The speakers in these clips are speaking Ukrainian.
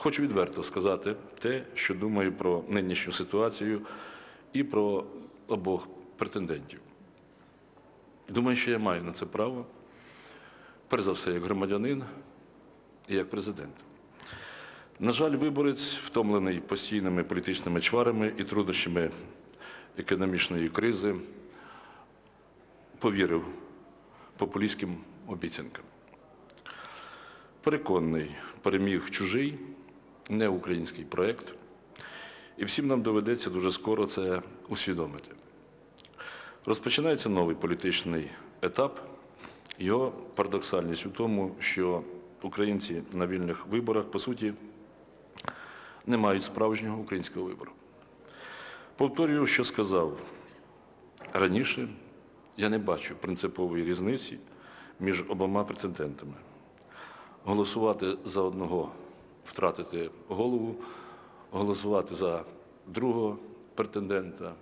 хочу відверто сказати те, що думаю про нинішню ситуацію і про обох претендентів. Думаю, що я маю на це право, перш за все, як громадянин і як президент. На жаль, виборець, втомлений постійними політичними чварами і труднощами економічної кризи, повірив популістським обіцянкам. Переконаний, переміг чужий, не український проєкт, і всім нам доведеться дуже скоро це усвідомити. Розпочинається новий політичний етап. Його парадоксальність у тому, що українці на вільних виборах, по суті, не мають справжнього українського вибору. Повторюю, що сказав раніше, я не бачу принципової різниці між обома претендентами. Голосувати за одного втратити голову, голосувати за другого претендента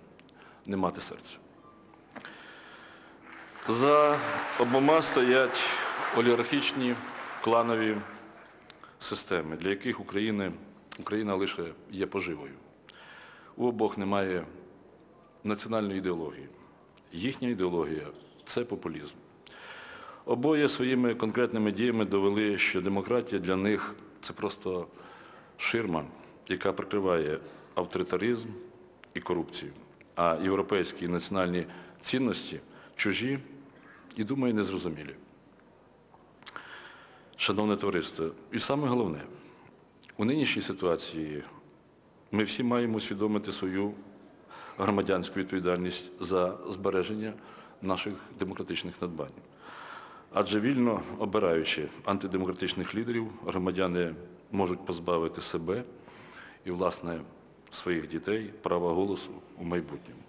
не мати серця. За обома стоять олігархічні кланові системи, для яких України, Україна лише є поживою. У обох немає національної ідеології. Їхня ідеологія це популізм. Обоє своїми конкретними діями довели, що демократія для них це просто ширма, яка прикриває авторитаризм і корупцію. А європейські і національні цінності чужі і, думаю, незрозумілі. Шановне товариство, і саме головне, у нинішній ситуації ми всі маємо усвідомити свою громадянську відповідальність за збереження наших демократичних надбань. Адже вільно обираючи антидемократичних лідерів, громадяни можуть позбавити себе і, власне, своїх дітей права голосу у майбутньому.